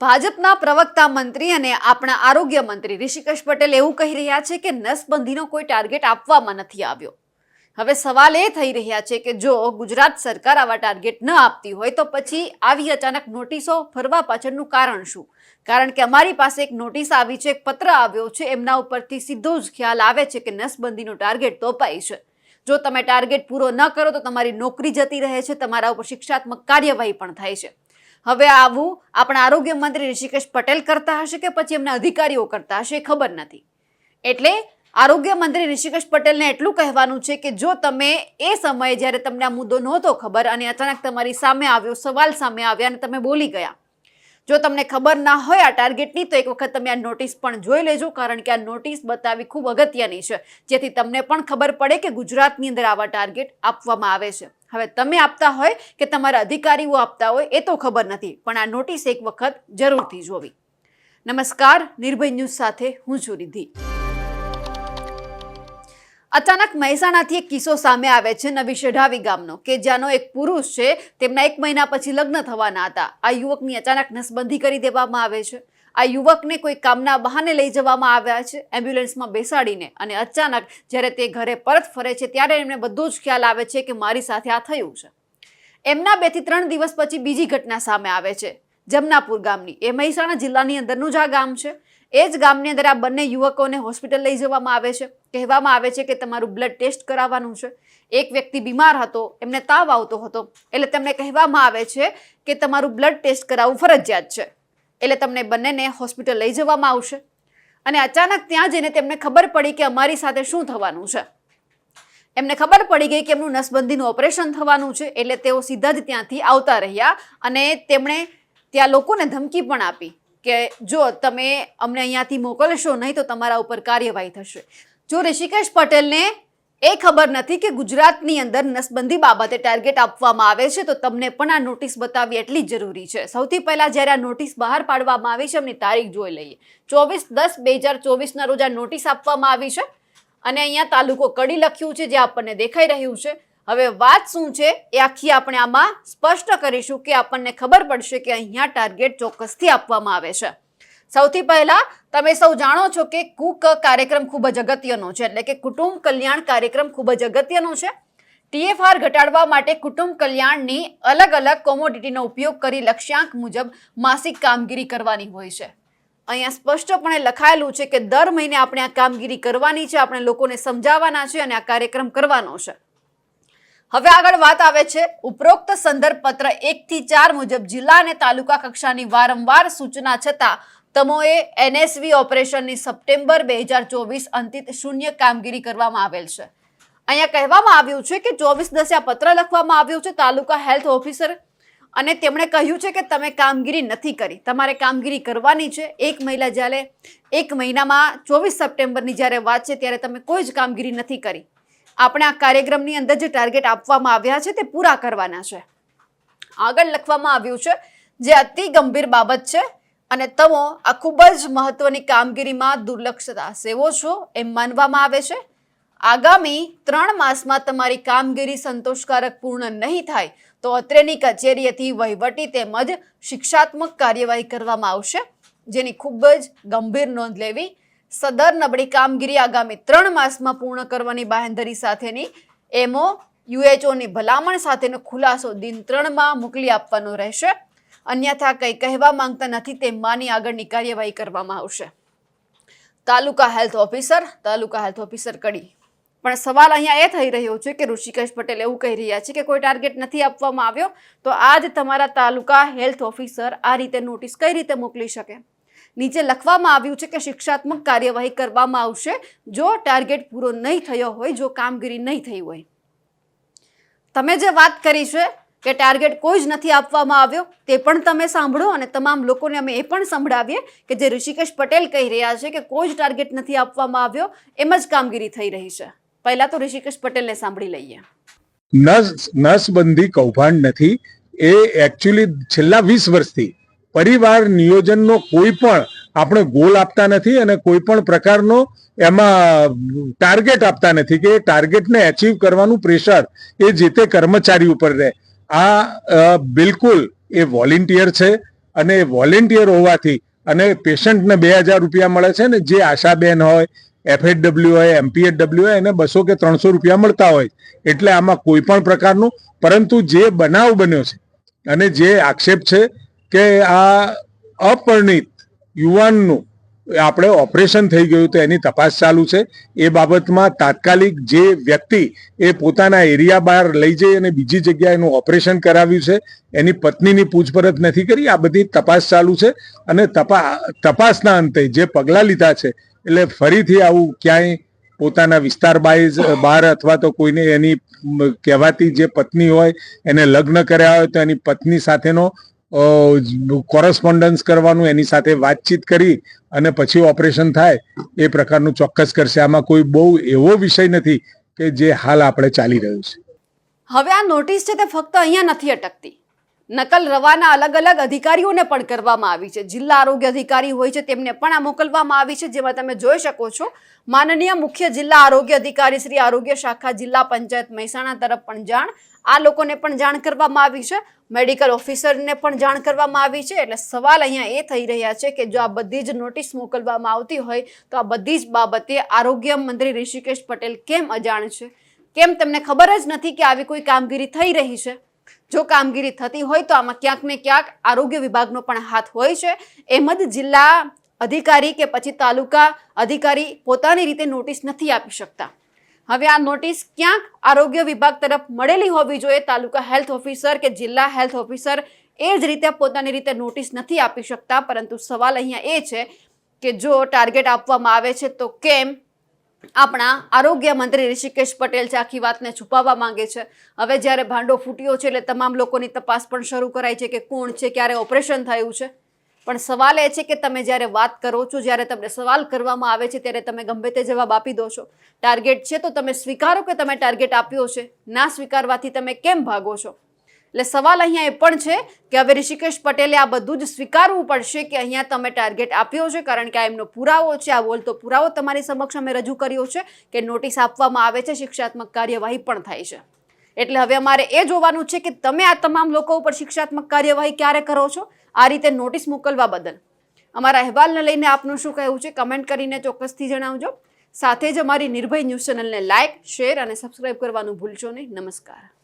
ભાજપના પ્રવક્તા મંત્રી અને આપણા આરોગ્ય મંત્રી ઋષિકેશ પટેલ એવું કહી રહ્યા છે કે નસબંધીનો કોઈ ટાર્ગેટ આપવામાં નથી આવ્યો. હવે સવાલ એ થઈ રહ્યા છે કે જો ગુજરાત સરકાર આવા ટાર્ગેટ ન આપતી હોય તો પછી આવી અચાનક નોટિસો ફરવા પાછળનું કારણ શું? કારણ કે અમારી પાસે એક નોટિસ આવી છે, એક પત્ર આવ્યો છે, એમના ઉપરથી સીધો જ ખ્યાલ આવે છે કે નસબંધીનો ટાર્ગેટ તો અપાય છે. જો તમે ટાર્ગેટ પૂરો ન કરો તો તમારી નોકરી જતી રહે છે, તમારા ઉપર શિક્ષાત્મક કાર્યવાહી પણ થાય છે. હવે આવું આપણા આરોગ્ય મંત્રી ઋષિકેશ પટેલ કરતા હશે કે પછી એમના અધિકારીઓ કરતા હશે ખબર નથી. એટલે આરોગ્ય મંત્રી ઋષિકેશ પટેલને એટલું કહેવાનું છે કે જો તમે એ સમયે જ્યારે તમને આ મુદ્દો નહોતો ખબર અને અચાનક તમારી સામે આવ્યો, સવાલ સામે આવ્યા અને તમે બોલી ગયા જો તમને ખબર ના હોય આ ટાર્ગેટની તો એક વખત તમે આ નોટિસ પણ જોઈ લેજો, કારણ કે આ નોટિસ બતાવી ખૂબ અગત્યની છે. જેથી તમને પણ ખબર પડે કે ગુજરાતની અંદર આવા ટાર્ગેટ આપવામાં આવે છે. હવે તમે આપતા હોય કે તમારા અધિકારીઓ આપતા હોય, એ તો ખબર નથી, પણ આ નોટિસ એક વખત જરૂરથી જોવી. નમસ્કાર, નિર્ભય ન્યૂઝ સાથે હું છું રિદ્ધિ. અચાનક મહેસાણાથી એક કિસ્સો સામે આવે છે નવી શેઢાવી ગામનો, કે જ્યાંનો એક પુરુષ છે, તેમના એક મહિના પછી લગ્ન થવાના હતા. આ યુવકની અચાનક નસબંધી કરી દેવામાં આવે છે. આ યુવકને કોઈ કામના બહાને લઈ જવામાં આવ્યા છે. એમ્બ્યુલન્સમાં બેસાડીને અને અચાનક જ્યારે તે ઘરે પરત ફરે છે, ત્યારે એમને બધો જ ખ્યાલ આવે છે કે મારી સાથે આ થયું છે. એમના બેથી ત્રણ દિવસ પછી બીજી ઘટના સામે આવે છે. જમનાપુર ગામની, એ મહેસાણા જિલ્લાની અંદરનું જ આ ગામ છે. એ જ ગામની અંદર આ બંને યુવકોને હોસ્પિટલ લઈ જવામાં આવે છે. કહેવામાં આવે છે કે તમારું બ્લડ ટેસ્ટ કરાવવાનું છે. એક વ્યક્તિ બીમાર હતો, એમને તાવ આવતો હતો, એટલે તેમને કહેવામાં આવે છે કે તમારું બ્લડ ટેસ્ટ કરાવવું ફરજિયાત છે. એટલે તમને બંનેને હોસ્પિટલ લઈ જવામાં આવશે. અને અચાનક ત્યાં જઈને તેમને ખબર પડી કે અમારી સાથે શું થવાનું છે. એમને ખબર પડી ગઈ કે એમનું નસબંધીનું ઓપરેશન થવાનું છે, એટલે તેઓ સીધા જ ત્યાંથી આવતા રહ્યા અને તેમણે ત્યાં લોકોને ધમકી પણ આપી. કે જો તમે અમને અહીંયાથી મોકલશો નહીં તો તમારા ઉપર કાર્યવાહી થશે. જો ઋષિકેશ પટેલને એ ખબર નથી કે ગુજરાતની અંદર નસબંધી બાબતે ટાર્ગેટ આપવામાં આવે છે, તો તમને પણ આ નોટિસ બતાવવી એટલી જરૂરી છે. સૌથી પહેલાં જ્યારે આ નોટિસ બહાર પાડવામાં આવી છે એમની તારીખ જોઈ લઈએ. ચોવીસ દસ બે હજાર ચોવીસના રોજ આ નોટિસ આપવામાં આવી છે અને અહીંયા તાલુકો કડી લખ્યું છે, જે આપણને દેખાઈ રહ્યું છે. હવે વાત શું છે એ આખી આપણે આમાં સ્પષ્ટ કરીશું કે આપણને ખબર પડશે કે અહીંયા ટાર્ગેટ ચોક્કસથી આપવામાં આવે છે. સૌથી પહેલા તમે સૌ જાણો છો કે કુક કાર્યક્રમ ખૂબ જ અગત્યનો છે, એટલે કે કુટુંબ કલ્યાણ કાર્યક્રમ ખૂબ જ અગત્યનો છે. ટીએફઆર ઘટાડવા માટે કુટુંબ કલ્યાણની અલગ અલગ કોમોડિટીનો ઉપયોગ કરી લક્ષ્યાંક મુજબ માસિક કામગીરી કરવાની હોય છે. અહીંયા સ્પષ્ટપણે લખાયેલું છે કે દર મહિને આપણે આ કામગીરી કરવાની છે, આપણે લોકોને સમજાવવાના છે અને આ કાર્યક્રમ કરવાનો છે. હવે આગળ વાત આવે છે. ઉપરોક્ત સંદર્ભ પત્ર એક થી ચાર મુજબ જિલ્લા અને તાલુકા કક્ષાની વારંવાર સૂચના છતાં તમોએ એનએસવી ઓપરેશનની સપ્ટેમ્બર બે હજાર ચોવીસ અંતિત શૂન્ય કામગીરી કરવામાં આવેલ છે. અહીંયા કહેવામાં આવ્યું છે કે ચોવીસ દસે પત્ર લખવામાં આવ્યું છે તાલુકા હેલ્થ ઓફિસર અને તેમણે કહ્યું છે કે તમે કામગીરી નથી કરી. તમારે કામગીરી કરવાની છે. એક મહિલા જ્યારે એક મહિનામાં ચોવીસ સપ્ટેમ્બરની જ્યારે વાત છે ત્યારે તમે કોઈ જ કામગીરી નથી કરી. આપણે આ કાર્યક્રમની અંદર જે ટાર્ગેટ આપવામાં આવ્યા છે તે પૂરા કરવાના છે. આગળ લખવામાં આવ્યું છે, જે અતિ ગંભીર બાબત છે અને તમો આ ખૂબ જ મહત્વની કામગીરીમાં દુર્લક્ષતા સેવો છો એમ માનવામાં આવે છે. આગામી ત્રણ માસમાં તમારી કામગીરી સંતોષકારક પૂર્ણ નહીં થાય તો અત્રેની કચેરીએથી વહીવટી તેમજ શિક્ષાત્મક કાર્યવાહી કરવામાં આવશે, જેની ખૂબ જ ગંભીર નોંધ લેવી સદર નબળી કામગીરી આગામી ત્રણ માસમાં પૂર્ણ કરવાની બાંહેધરી સાથેની એમઓ, યુએચઓની ભલામણ સાથેનો ખુલાસો દિન ત્રણમાં મોકલી આપવાનો રહેશે. અન્યથા કંઈ કહેવા માંગતા નથી તે માની આગળની કાર્યવાહી કરવામાં આવશે. Taluka health officer, taluka health officer Kadi. પણ સવાલ અહીંયા એ થઈ રહ્યો છે કે ઋષિકેશ પટેલ એવું કહી રહ્યા છે કે કોઈ ટાર્ગેટ નથી આપવામાં આવ્યો, તો આજ તમારા તાલુકા હેલ્થ ઓફિસર આ રીતે નોટિસ કઈ રીતે મોકલી શકે? નીચે લખવામાં આવ્યું છે કે શિક્ષાત્મક કાર્યવાહી કરવામાં આવશે જો ટાર્ગેટ પૂરો નહીં થયો હોય, જો કામગીરી નહીં થઈ હોય. તમે જે વાત કરી છે કે ટાર્ગેટ કોઈ જ નથી આપવામાં આવ્યો, તે પણ તમે સાંભળો અને તમામ લોકોને અમે એ પણ સંભળાવીએ કે જે ઋષિકેશ પટેલ કહી રહ્યા છે કે કોઈ જ ટાર્ગેટ નથી આપવામાં આવ્યો, એમ જ કામગીરી થઈ રહી છે. પહેલા તો ઋષિકેશ પટેલને સાંભળી લઈએ. નસ, નસબંધી કૌભાંડ નથી. એ એકચ્યુઅલી છેલ્લા વીસ વર્ષથી પરિવાર નિયોજનનો કોઈ પણ આપણે ગોલ આપતા નથી અને કોઈ પણ પ્રકારનો એમાં ટાર્ગેટ આપતા નથી કે એ ટાર્ગેટને એચીવ કરવાનું પ્રેશર એ જે તે કર્મચારી ઉપર રહે. આ બિલકુલ એ વોલેન્ટિયર છે અને વોલેન્ટિયર હોવાથી અને પેશન્ટને બે હજાર રૂપિયા મળે છે ને જે આશાબેન હોય એફએડબલ્યુ હોય એમપીએડબલ્યુ હોય એને બસો કે ત્રણસો રૂપિયા મળતા હોય. એટલે આમાં કોઈ પણ પ્રકારનું, પરંતુ જે બનાવ બન્યો છે અને જે આક્ષેપ છે કે આ અપરિણિત યુવાનનું આપણે ઓપરેશન થઈ ગયું તો એની તપાસ ચાલુ છે. એ બાબતમાં તાત્કાલિક જે વ્યક્તિ એ પોતાના એરિયા બહાર લઈ જઈ અને બીજી જગ્યાએ એનું ઓપરેશન કરાવ્યું છે, એની પત્નીની પૂછપરછ નથી કરી, આ બધી તપાસ ચાલુ છે અને તપા, તપાસના અંતે જે પગલાં લીધા છે, એટલે ફરીથી આવું ક્યાંય પોતાના વિસ્તાર બાઈઝ બહાર અથવા તો કોઈને એની કહેવાતી જે પત્ની હોય, એને લગ્ન કર્યા હોય તો એની પત્ની સાથેનો કોરસ્પોન્ડન્સ કરવાનું, એની સાથે વાતચીત કરી અને પછી ઓપરેશન થાય, એ પ્રકારનું ચોક્કસ કરશે. આમાં કોઈ બહુ એવો વિષય નથી કે જે હાલ આપણે ચાલી રહ્યું છે. હવે આ નોટિસ છે તે ફક્ત અહીંયા નથી અટકતી. નકલ રવાના અલગ અલગ અધિકારીઓને પણ કરવામાં આવી છે. જિલ્લા આરોગ્ય અધિકારી હોય છે તેમને પણ આ મોકલવામાં આવી છે, જેમાં તમે જોઈ શકો છો. માનનીય મુખ્ય જિલ્લા આરોગ્ય અધિકારી શ્રી આરોગ્ય શાખા જિલ્લા પંચાયત મહેસાણા તરફ પણ જાણ. આ લોકોને પણ જાણ કરવામાં આવી છે. મેડિકલ ઓફિસરને પણ જાણ કરવામાં આવી છે. એટલે સવાલ અહીંયા એ થઈ રહ્યા છે કે જો આ બધી જ નોટિસ મોકલવામાં આવતી હોય, તો આ બધી જ બાબતે આરોગ્ય મંત્રી ઋષિકેશ પટેલ કેમ અજાણ છે? કેમ તમને ખબર જ નથી કે આવી કોઈ કામગીરી થઈ રહી છે? જો કામગીરી થતી હોય તો આમાં ક્યાંક ને ક્યાંક આરોગ્ય વિભાગનો પણ હાથ હોય છે. એમ જ જિલ્લા અધિકારી કે પછી તાલુકા અધિકારી પોતાની રીતે નોટિસ નથી આપી શકતા. હવે આ નોટિસ ક્યાંક આરોગ્ય વિભાગ તરફ મળેલી હોવી જોઈએ, તાલુકા હેલ્થ ઓફિસર કે જિલ્લા હેલ્થ ઓફિસર એ જ રીતે પોતાની રીતે નોટિસ નથી આપી શકતા, પરંતુ સવાલ અહીંયા એ છે કે જો ટાર્ગેટ આપવામાં આવે છે તો કેમ? આપણા આરોગ્ય મંત્રી ઋષિકેશ પટેલ છે, આખી વાતને છુપાવવા માંગે છે. હવે જ્યારે ભાંડો ફૂટ્યો છે, એટલે તમામ લોકોની તપાસ પણ શરૂ કરાઈ છે કે કોણ છે, ક્યારે ઓપરેશન થયું છે. પણ સવાલ એ છે કે તમે જ્યારે વાત કરો છો, જ્યારે તમને સવાલ કરવામાં આવે છે, ત્યારે તમે ગમે તે જવાબ આપી દો છો. ટાર્ગેટ છે તો તમે સ્વીકારો કે તમે ટાર્ગેટ આપ્યો છે? ના સ્વીકારવાથી તમે કેમ ભાગો છો? એટલે સવાલ અહીંયા એ પણ છે કે હવે ઋષિકેશ પટેલે આ બધું જ સ્વીકારવું પડશે કે અહીંયા તમે ટાર્ગેટ આપ્યો છે? કારણ કે આ એમનો પુરાવો છે, આ બોલતો પુરાવો તમારી સમક્ષ અમે રજૂ કર્યો છે કે નોટિસ આપવામાં આવે છે, શિક્ષાત્મક કાર્યવાહી પણ થાય છે. એટલે હવે અમારે એ જોવાનું છે કે તમે આ તમામ લોકો ઉપર શિક્ષાત્મક કાર્યવાહી ક્યારે કરો છો? આ રીતે નોટિસ મોકલવા બદલ. અમારા અહેવાલને લઈને આપનું શું કહેવું છે? કમેન્ટ કરીને ચોક્કસથી જણાવજો. સાથે જ અમારી નિર્ભય ન્યૂઝ ચેનલને લાઇક શેર અને સબસ્ક્રાઇબ કરવાનું ભૂલશો નહીં. નમસ્કાર.